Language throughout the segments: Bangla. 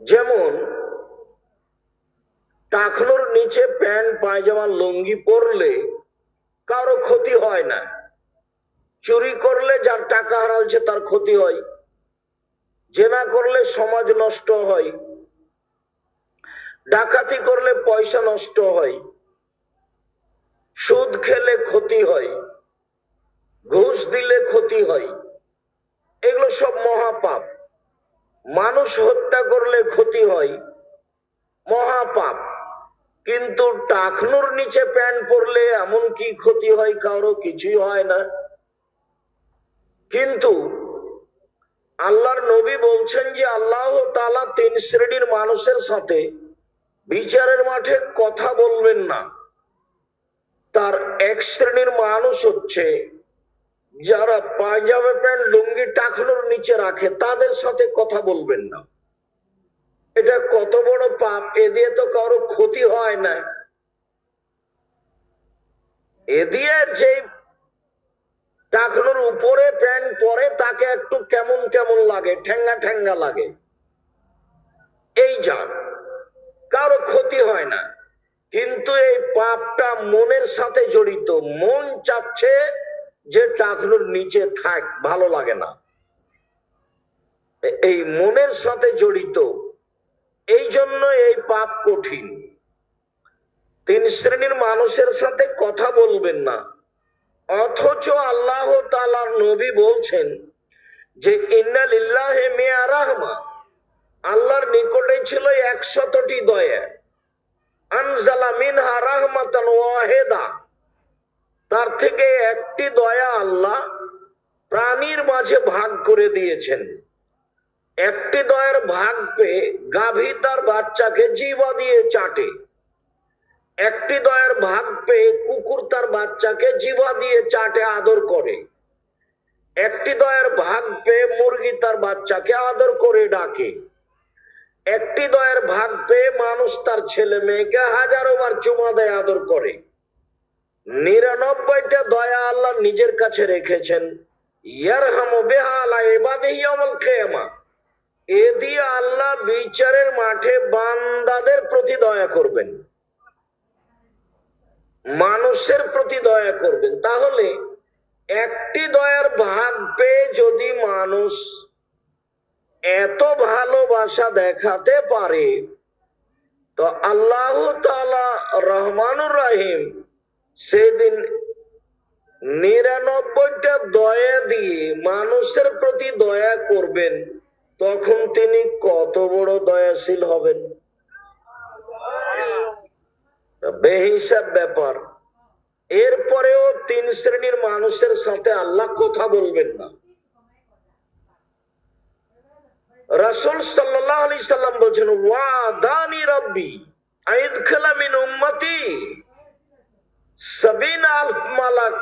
যেমন টাকনোর নিচে প্যান্ট, পায়জামা, লুঙ্গি পরলে কারও ক্ষতি হয় না। চুরি করলে যার টাকা হারালছে তার ক্ষতি হয়। জেনা করলে সমাজ নষ্ট হয়। ডাকাতি করলে পয়সা নষ্ট হয়। সুদ খেলে ক্ষতি হয়। ঘুষ দিলে ক্ষতি হয়। এগুলো সব মহাপাপ। মানুষ হত্যা করলে ক্ষতি হয়। মহাপাপ। কিন্তু টাকনুর নিচে প্যান্ট পরলে এমন কি ক্ষতি হয়? কারও কিছুই হয় না। কিন্তু আল্লাহর নবী বলছেন যে আল্লাহ তালা তিন শ্রেণির মানুষের সাথে বিচারের মাঠে কথা বলবেন না। তার এক শ্রেণির মানুষ হচ্ছে যারা পাঞ্জাবে প্যান্ট লুঙ্গি টাকনোর নিচে রাখে, তাদের সাথে কথা বলবেন না। এটা কত বড় পাপ, এ দিয়ে তো কারও ক্ষতি হয় না। এ দিয়ে যে টাকনোর উপরে প্যান্ট পরে, তাকে একটু কেমন কেমন লাগে, ঠেঙ্গা ঠেঙ্গা লাগে। এই যা কারও ক্ষতি হয় না। কিন্তু এই পাপটা মনের সাথে জড়িত, মন চাচ্ছে যে টাকনুর নিচে থাক, ভালো লাগে না। এই মনের সাথে জড়িত, এই জন্য এই পাপ কঠিন। তিন শ্রেণির মানুষের সাথে কথা বলবেন না। অথচ আল্লাহ তালার নবী বলছেন যে ইন্নালিল্লাহে মেয়া রাহমা। আল্লাহর নিকটে ছিল একশতটি দয়া। আনজালা মিনহা রাহমাতান ওয়াহেদা। তার থেকে একটি দয়া আল্লাহ প্রাণীর মাঝে ভাগ করে দিয়েছেন। একটি দয়ার ভাগ পেয়ে গাভী তার বাচ্চাকে জিবা দিয়ে চাটে। একটি দয়ার ভাগ পেয়ে কুকুর তার বাচ্চাকে জিবা দিয়ে চাটে, আদর করে। একটি দয়ার ভাগ পেয়ে মুরগি তার বাচ্চাকে আদর করে ডাকে। একটি দয়ের ভাগ পেয়ে মানুষ তার ছেলে মেয়েকে হাজারো বার চুমা দেয়, আদর করে। নিরানব্বইটা দয়া আল্লাহ নিজের কাছে রেখেছেন। এ দিয়ে আল্লাহ বিচারের মাঠে বান্দাদের প্রতি দয়া করবেন। মানুষের প্রতি দয়া করবেন। তাহলে একটি দয়ার ভাগ পেয়ে যদি মানুষ এত ভালোবাসা দেখাতে পারে, তো আল্লাহ তালা রহমানুর রাহিম সেদিন নিরানব্বইটা দয়া দিয়ে মানুষের প্রতি দয়া করবেন, তখন তিনি কত বড় দয়াশীল হবেন। বেহিসাব ব্যাপার। এরপরেও তিন শ্রেণির মানুষের সাথে আল্লাহ কথা বলবেন না। রাসুল সাল্লাহ আলি সাল্লাম বলছেন ওয়াদানি রব্বি আইদ মিন উম্মতি। সবিন আলফ মালাক,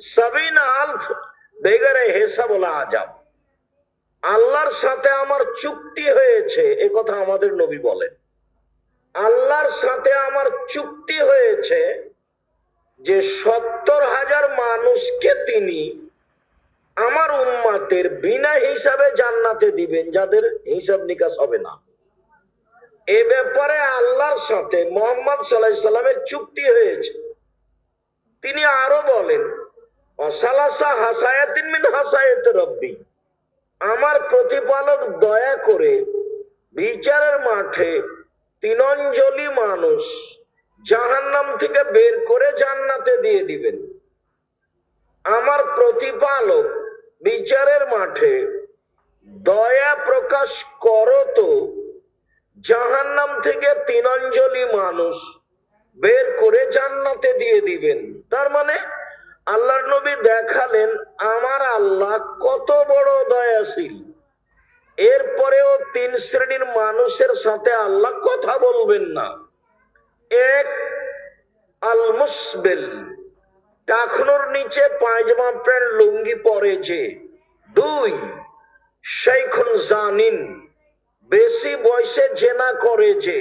সবিন আলফ বেগরে হেসা বলা আজাব। আল্লাহর সাথে আমার চুক্তি হয়েছে, এ কথা আমাদের নবী বলেন। আল্লাহর সাথে আমার চুক্তি হয়েছে যে সত্তর হাজার মানুষকে তিনি আমার উম্মাতের বিনা হিসাবে জান্নাতে দিবেন, যাদের হিসাব নিকাশ হবে না। এ ব্যাপারে আল্লাহর সাথে মোহাম্মদ সাল্লাহ সাল্লামের চুক্তি হয়েছে। তিনি আরও বলেন, অসালাসা হাসায়াতিন মিন হাসায়াত রব্বি। আমার প্রতিপালক দয়া করে বিচারের মাঠে তিনঞ্জলি মানুষ জাহান্নাম থেকে বের করে জান্নাতে দিয়ে দিবেন। আমার প্রতিপালক বিচারের মাঠে দয়া প্রকাশ করো তো, জাহান্নাম থেকে তিনঞ্জলি মানুষ বের করে জান্নাতে দিয়ে দিবেন। তার মানে আল্লাহর নবী দেখালেন, আমার আল্লাহ কত বড় দয়াশীল। এরপরেও তিন শ্রেণির মানুষের সাথে আল্লাহ কথা বলবেন না। এক আল মুসবেল নিচে পায়জামা প্যান্ট, লুঙ্গি পরে যে। দুই শেখুন জানিন। বেশি বয়সে জেনা করে যে।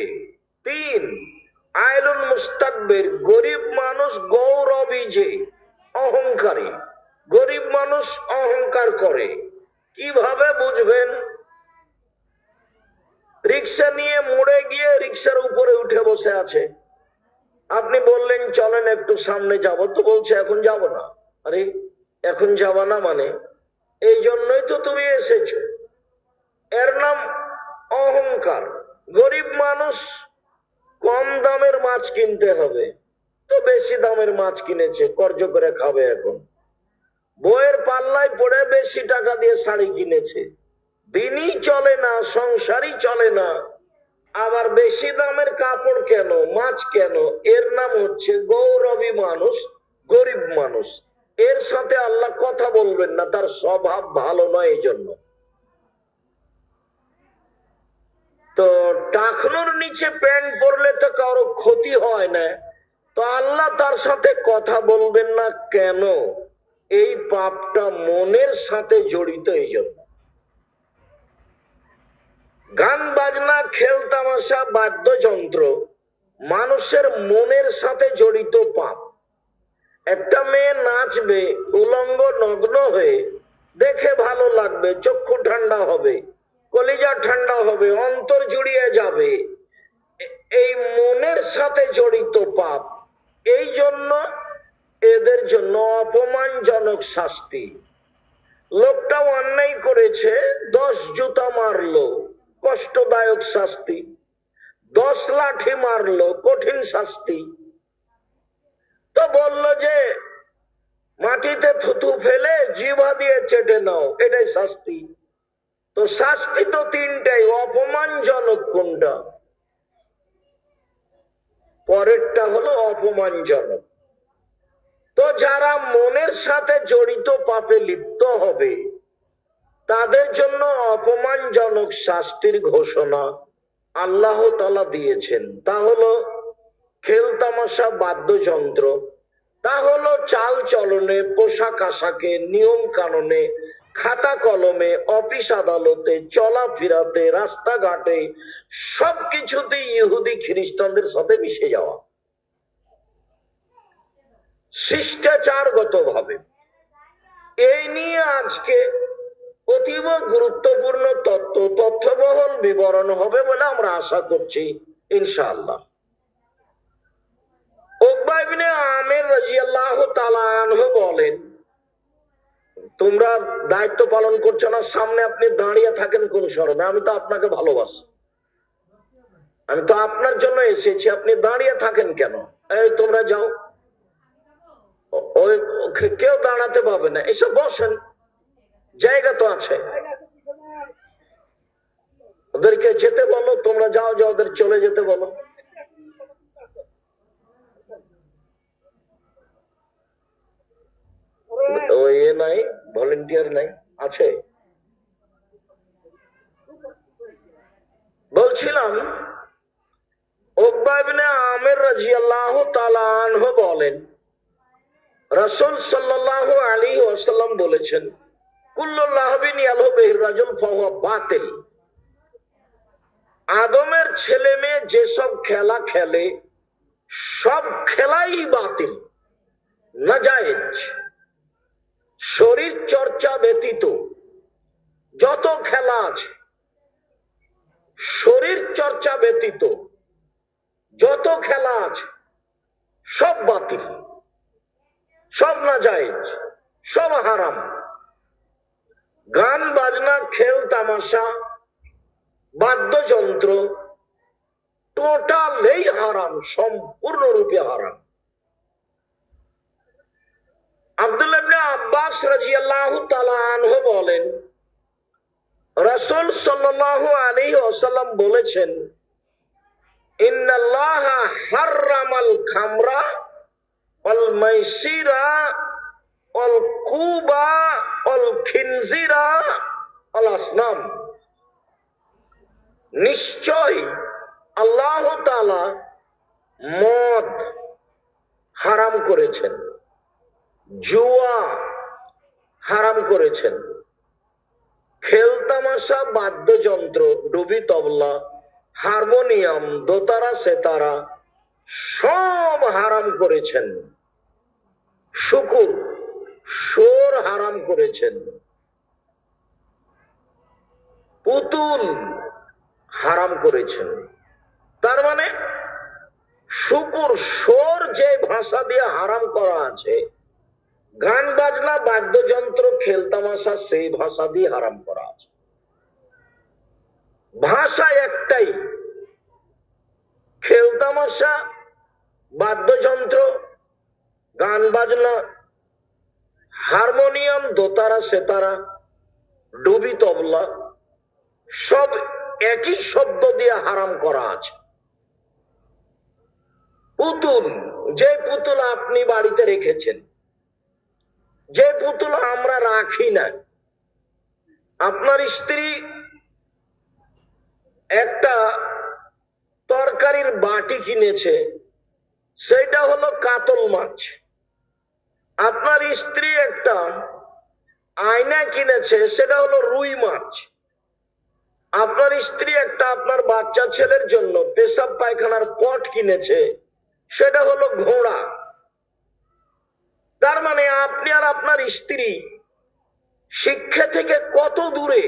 তিন আয়লুন মুস্তাকবের, গরিব মানুষ গৌরবী যে, অহংকারী। গরিব মানুষ অহংকার করে। কীভাবে বুঝবেন? রিক্সা নিয়ে মুড়ে গিয়ে রিক্সার উপরে উঠে বসে আছে। আপনি বললেন, চলেন একটু সামনে যাব। তো বলছে, এখন যাব না। আরে, এখন যাবা না মানে? এই জন্যই তো তুমি এসেছ। এর নাম অহংকার। গরিব মানুষ কম দামের মাছ কিনতে হবে। তো বেশি দামের মাছ কিনেছে কর্জ করে খাবে এখন। বইয়ের পাল্লায় পড়ে বেশি টাকা দিয়ে শাড়ি কিনেছে। দিনই চলে না, সংসারই চলে না। আবার বেশি দামের কাপড় কেন, মাছ কেন? এর নাম হচ্ছে গৌরবী মানুষ, গরিব মানুষ। এর সাথে আল্লাহ কথা বলবেন না, তার স্বভাব ভালো নয় এই জন্য তো টাকনোর নিচে প্যান্ট পরলে তো কারও ক্ষতি হয় না। তো আল্লাহ তার সাথে কথা বলবেন না কেন? এই পাপটা মনের সাথে জড়িত এই জন্য গান, বাজনা, খেল, তামাশা, বাদ্যযন্ত্র মানুষের মনের সাথে জড়িত পাপ। একটা মেয়ে নাচবে, উলঙ্গ, নগ্ন হয়ে দেখে ভালো লাগবে, চক্ষু ঠান্ডা হবে। কলিজা ঠান্ডা হবে, অন্তর জুড়িয়ে যাবে। এই মনের সাথে জড়িত পাপ, এই জন্য এদের জন্য অপমানজনক শাস্তি। লোকটা অন্যায় করেছে, দশ জুতা মারলো, কষ্টদায়ক শাস্তি। দশ লাঠি মারলো, কঠিন শাস্তি। তো বলল যে, মাটিতে থুতু ফেলে জিভা দিয়ে চেটে নাও, এটাই শাস্তি। তো শাস্তি তো তিনটাই, অপমানজনক কোনটা? পরেরটা হলো অপমানজনক। তো যারা মনের সাথে জড়িত পাপে লিপ্ত হবে, তাদের জন্য অপমানজনক শাস্তির ঘোষণা আল্লাহ তালা দিয়েছেন। তা হলো খেলতামাশা বাদ্যযন্ত্র। তা হলো চাল চলনে, পোশাক আশাকে, নিয়ম কাননে খাতা কলমে, অফিস আদালতে, চলাফেরাতে, রাস্তাঘাটে সবকিছুতে ইহুদি খ্রিস্টানদের সাথে মিশে যাওয়া। শিষ্টাচারগত ভাবে এই নিয়ে আজকে অতীব গুরুত্বপূর্ণ তত্ত্ব, তথ্যবহল বিবরণ হবে বলে আমরা আশা করছি, ইনশাআল্লাহ। আমির রাদিয়াল্লাহু বলেন তোমরা দায়িত্ব পালন করছ না, সামনে আপনি দাঁড়িয়ে থাকেন কোন শরমে, আমি তো আপনাকে ভালোবাসি। আমি তো আপনার জন্য এসেছি, আপনি দাঁড়িয়ে থাকেন কেন? এই, তোমরা যাও। ওই কেউ দাঁড়াতে পাবে না। এসব বসেন। জায়গা তো আছে। ওদেরকে যেতে বলো, তোমরা যাও যাও, ওদের চলে যেতে বলো। ও এ নাই। ভলেন্টিয়ার নাই, আছে? বলছিলাম আমির রাদিয়াল্লাহু বলেন, রাসূল সাল্লাল্লাহু আলাইহি ওয়াসাল্লাম বলেছেন, কুল্লু লাহবিন ইয়ালহু বিহির বাতিল। আদমের ছেলে মেয়ে যেসব খেলা খেলে, সব খেলাই বাতিল, নাজায়েজ। শরীর চর্চা ব্যতীত যত খেলা আছে, শরীর চর্চা ব্যতীত যত খেলা আছে, সব বাতিল। সব না যায়, সব হারাম। গান, বাজনা, খেল, তামাশা, বাদ্যযন্ত্র, টোটালেই হারাম, সম্পূর্ণরূপে হারাম। আব্দুল্লাহ আব্বাস রাদিয়াল্লাহু তাআলা আনহু বলেন, রাসূল সাল্লাল্লাহু আলাইহি ওয়াসাল্লাম বলেছেন, ইন্নাল্লাহা হাররামাল খামরা ওয়াল মাইসিরা ওয়াল কুবা ওয়াল খিনজিরা ওয়াল আসনাম। নিশ্চয় আল্লাহ তাআলা মদ হারাম করেছেন। জুয়া হারাম করেছেন। খেলতামাশা বাদ্যযন্ত্র, ডুবি তবলা, হারমোনিয়াম, দোতারা, সেতারা, সব হারাম করেছেন। শুকুর সোর হারাম করেছেন। পুতুল হারাম করেছেন। তার মানে শুকুর সোর যে ভাষা দিয়ে হারাম করা আছে গান, বাজনা, বাদ্যযন্ত্র খেলতামাশা সেই ভাষা দিয়ে হারাম করা আছে। ভাষা একটাই। খেলতামাশা বাদ্যযন্ত্র, গান, বাজনা, হারমোনিয়াম, দোতারা, সেতারা, ডুবি তবলা, সব একই শব্দ দিয়ে হারাম করা আছে। পুতুল, যে পুতুল আপনি বাড়িতে রেখেছেন যে পুতুল আমরা রাখি না, আপনার স্ত্রী একটা তরকারির বাটি কিনেছে, সেটা হলো কাতল মাছ। আপনার স্ত্রী একটা আয়না কিনেছে, সেটা হলো রুই মাছ। আপনার স্ত্রী একটা আপনার বাচ্চা ছেলের জন্য পেশাব পায়খানার পট কিনেছে, সেটা হলো ঘোড়া। তার মানে আপনি আর আপনার স্ত্রী শিক্ষা থেকে কত দূরে?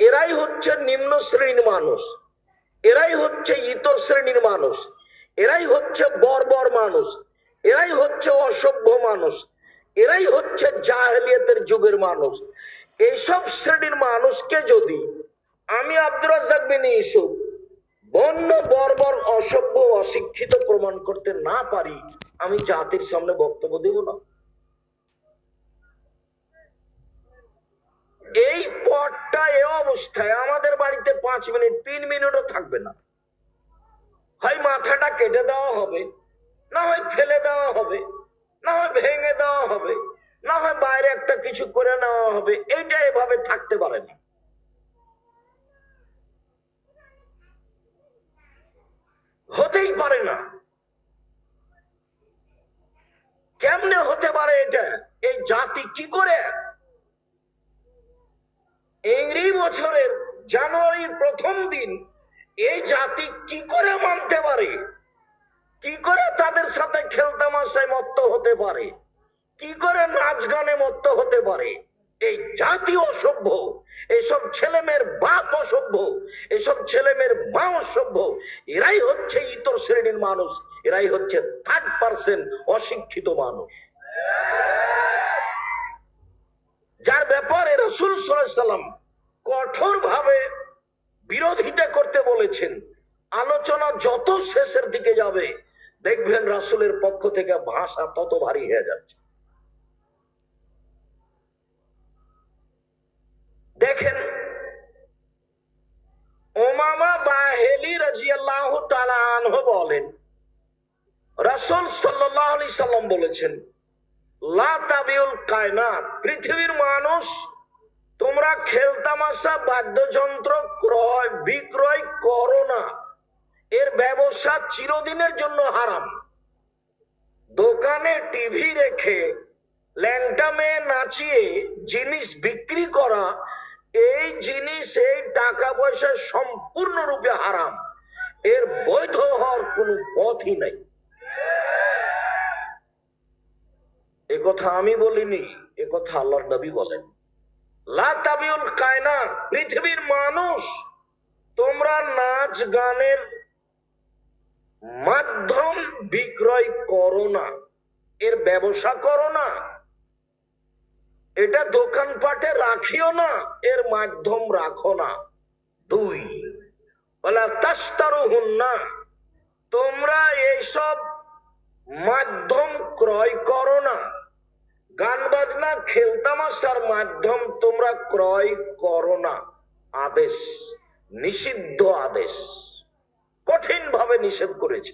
এরাই হচ্ছে নিম্ন শ্রেণির মানুষ। এরাই হচ্ছে ইতর শ্রেণির মানুষ। এরাই হচ্ছে বর্বর মানুষ। এরাই হচ্ছে অসভ্য মানুষ। এরাই হচ্ছে জাহেলিয়াতের যুগের মানুষ। এইসব শ্রেণির মানুষকে যদি আমি আব্দুর রাজ্জাক বিন ইসুফ বন্য, বর্বর, অসভ্য, অশিক্ষিত প্রমাণ করতে না পারি আমি জাতির সামনে বক্তব্য দেব না। এই পথটা এ অবস্থায়, আমাদের বাড়িতে পাঁচ মিনিট, তিন মিনিটও থাকবে না। হয় মাথাটা কেটে দেওয়া হবে, না হয় ফেলে দেওয়া হবে, না হয় ভেঙে দেওয়া হবে, না হয় বাইরে একটা কিছু করে নেওয়া হবে, এইটা এভাবে থাকতে পারে না। হতেই পারে না। কেমনে হতে পারে এটা? এই জাতি কি করে? ইংরি বছরের জানুয়ারির প্রথম দিন এই জাতি কি করে মানতে পারে? কি করে তাদের সাথে খেলতামাশায় মত্ত হতে পারে? কি করে নাচ গানে মত্ত হতে পারে? এই জাতি অসভ্য, এসব ছেলে মেয়ের বাপ অসভ্য, এসব ছেলে মেয়ের মা অসভ্য এরাই হচ্ছে ইতর শ্রেণির মানুষ, এরাই হচ্ছে থার্ড পার্সেন্ট অশিক্ষিত মানুষ। যার ব্যাপারে রসুল সাল্লাম কঠোর ভাবে বিরোধিতা করতে বলেছেন, আলোচনা যত শেষের দিকে যাবে, দেখবেন রাসুলের পক্ষ থেকে ভাষা তত ভারী হয়ে যাচ্ছে। দেখেন ওমামা বাহেলি রাজিয়াল্লাহ তাআলা আনহু বলেন, রাসূল আলাইহি সাল্লাম বলেছেন, লা তাবিউল কায়নাত, পৃথিবীর মানুষ, তোমরা খেলতামাশা, বাদ্যযন্ত্র ক্রয়, বিক্রয় করো না। এর ব্যবসা চিরদিনের জন্য হারাম। দোকানে টিভি রেখে ল্যাংটা নাচিয়ে জিনিস বিক্রি করা এই জিনিস, এই টাকা পয়সা সম্পূর্ণরূপে হারাম। এর বৈধ হওয়ার কোনো পথই নাই। এ কথা আমি বলিনি, এ কথা আল্লাহর নবী বলেন। লাতাবিউল কায়নাত, পৃথিবীর মানুষ, তোমরা নাচ গানের মাধ্যম বিক্রয় করো না, এর ব্যবসা করো না। এটা দোকানপাটে রাখিও না, এর মাধ্যম রাখো না। দুই না তোমরা এইসব মাধ্যম ক্রয় করো না। গান বাজনা খেলতামাশার মাধ্যম তোমরা ক্রয় করো না। আদেশ, নিষিদ্ধ আদেশ। কঠিন ভাবে নিষেধ করেছে।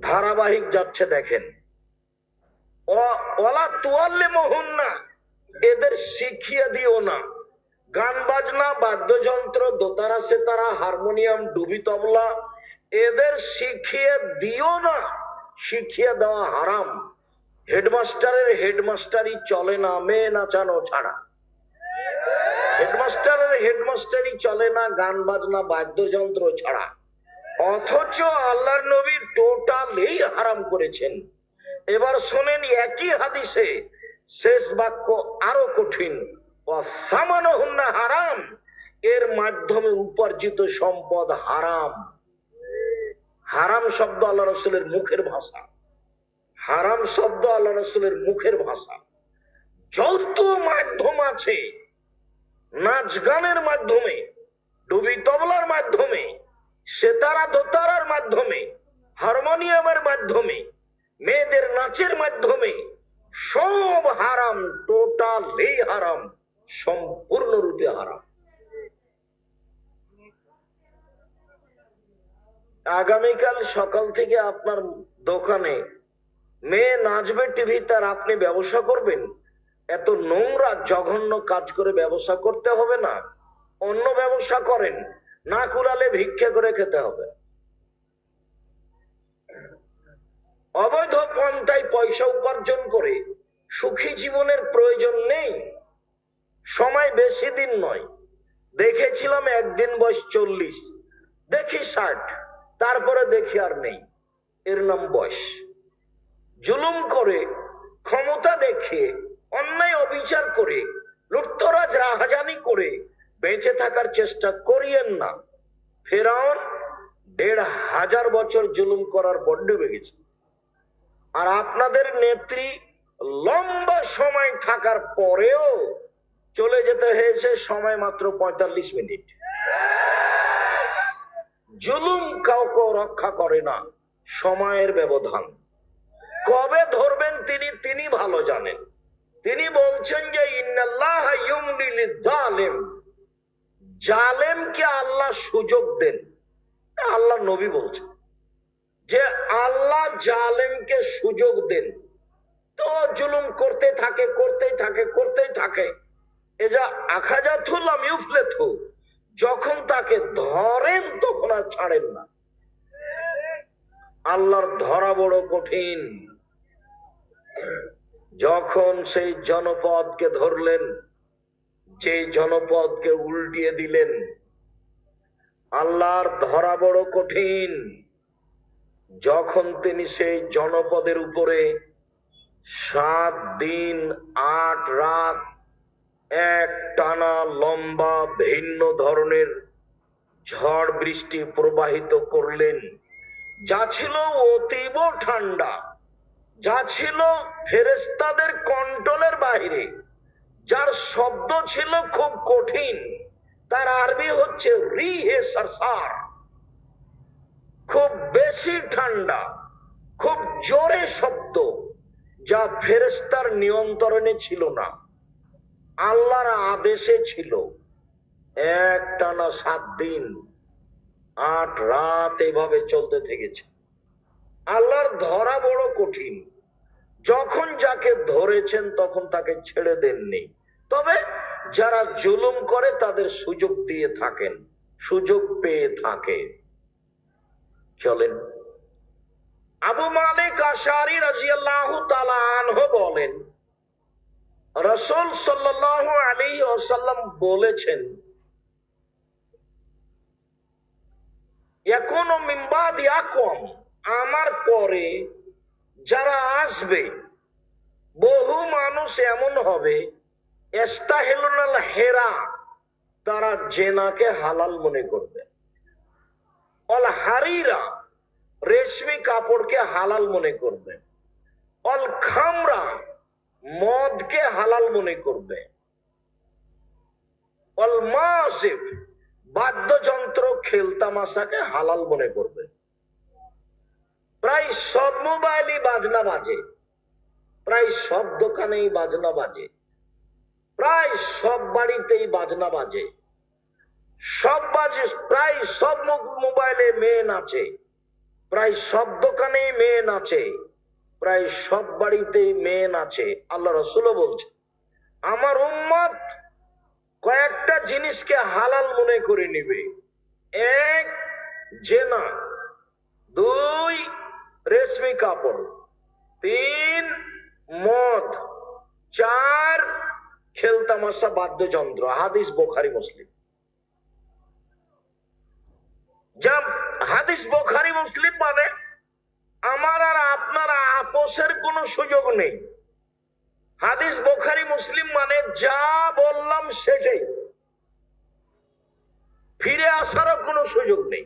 ধারাবাহিক যাচ্ছে দেখেন। এদের শিখিয়ে দিও না। গান বাজনা, বাদ্যযন্ত্র, দোতারা সেতারা, হারমোনিয়াম, ডুবি তবলা, এদের শিখিয়ে দিও না। শিখিয়ে দেওয়া হারাম। হেডমাস্টারের হেডমাস্টারই চলে না, মেয়ে নাচানো ছাড়া। হেডমাস্টারের হেডমাস্টারই চলে না, গান বাজনা, বাদ্যযন্ত্র ছাড়া। অথচ আল্লাহর নবী টোটালেই হারাম করেছেন। এবার শোনেন একই হাদিসে শেষ বাক্য আরও কঠিন। হারাম, এর মাধ্যমে উপার্জিত সম্পদ হারাম। হারাম শব্দ আল্লাহ রসুলের মুখের ভাষা। হারাম শব্দ আল্লাহ রসুলের মুখের ভাষা। যত মাধ্যম আছে, নাচ গানের মাধ্যমে, ডুবি তবলার মাধ্যমে, সেতারা দোতারার মাধ্যমে, হারমোনিয়ামের মাধ্যমে মেয়েদের নাচের মাধ্যমে সব হারাম টোটালি হারাম, সম্পূর্ণরূপে হারাম। আগামীকাল সকাল থেকে আপনার দোকানে মেয়ে নাচবে টিভি তার আপনি ব্যবসা করবেন? এত নোংরা, জঘন্য কাজ করে ব্যবসা করতে হবে না। অন্য ব্যবসা করেন, না কুলালে ভিক্ষা করে খেতে হবে। অবৈধ পন্থায় পয়সা উপার্জন করে সুখী জীবনের প্রয়োজন নেই, সময় বেশি দিন নয়। দেখেছিলাম একদিন বয়স চল্লিশ, দেখি ষাট, তারপরে দেখি আর নেই। এর নাম বয়স। জুলুম করে, ক্ষমতা দেখে, অন্যায় অবিচার করে, লুটতরাজ, রাহাজানি করে, বেঁচে থাকার চেষ্টা করিয়েন না। ফেরাউন দেড় হাজার বছর জুলুম করার পর ডুবে গেছে আর আপনাদের নেত্রী লম্বা সময় থাকার পরেও চলে যেতে হয়েছে সময় মাত্র পঁয়তাল্লিশ মিনিট। জুলুম কাউকে রক্ষা করে না, সময়ের ব্যবধান। কবে ধরবেন তিনি তিনি ভালো জানেন। তিনি বলছেন যে জালেমকে আল্লাহ সুযোগ দেন। আল্লাহ নবী বলছেন। যে আল্লাহ জালেমকে সুযোগ দেন। তো জুলুম করতে থাকে, করতেই থাকে করতেই থাকে। এ যা আখাজাথুল্লাম ইউফলেথু যখন তাকে ধরেন তখন আর ছাড়েন না। আল্লাহর ধরা বড় কঠিন। যখন সেই জনপদকে ধরলেন যে জনপদকে উল্টিয়ে দিলেন, আল্লাহর ধরা বড় কঠিন। যখন তিনি সেই জনপদের উপরে সাত দিন, আট রাত, এক টানা লম্বা ভিন্ন ধরনের ঝড় বৃষ্টি প্রবাহিত করলেন, যা ছিল অতীব ঠান্ডা, যা ছিল ফেরেস্তাদের কন্ট্রোলের বাইরে, যার শব্দ ছিল খুব কঠিন, তার আরবি হচ্ছে রি হে খুব বেশি ঠান্ডা, খুব জোরে শব্দ, যা ফেরেস্তার নিয়ন্ত্রণে ছিল না। আল্লাহর আদেশে ছিল এক টানা সাত দিন, আট রাত এভাবে চলতে থেকেছে। আল্লাহর ধরা বড় কঠিন। যখন যাকে ধরেছেন তখন তাকে ছেড়ে দেননি। তবে যারা জুলুম করে তাদের সুযোগ দিয়ে থাকেন, সুযোগ পেয়ে থাকে। চলেন। আবু মালিক আশারি রাজিয়াল্লাহ তালাহ বলেন, রসুল সাল্লাহ আলী ওসাল্লাম বলেছেন, এখনও মিম্বাদ ইয়াকম আমার পরে যারা আসবে, বহু মানুষ এমন হবে, এস্তাহেলুনাল হেরা, তারা জেনাকে হালাল মনে করবে। অল হারিরা রেশমি কাপড়কে হালাল মনে করবে। অল খামরা মদকে হালাল মনে করবে। অল মাসিফ বাদ্যযন্ত্র খেলতামাশাকে হালাল মনে করবে। প্রায় সব মোবাইলই বাজনা বাজে। প্রায় সব দোকানেই বাজনা বাজে। প্রায় সব বাড়িতেই বাজনা বাজে। সব বাজে, প্রায় সব মোবাইলে মেয়ে নাচে প্রায় সব দোকানেই মেয়ে নাচে প্রায় সব বাড়িতেই মেয়ে নাচে আল্লাহ রসুলও বলছে আমার উম্মত কয়েকটা জিনিসকে হালাল মনে করে নিবে। এক, জেনা। দুই, রেশমি কাপড়। তিন, মদ। চার, খেলতামাশা, বাদ্যযন্ত্র। হাদিস বোখারি, মুসলিম। যা হাদিস বোখারি মুসলিম মানে আমার আর আপনার আপোষের কোনো সুযোগ নেই। হাদিস বোখারি মুসলিম মানে যা বললাম সেটাই। ফিরে আসারও কোনো সুযোগ নেই।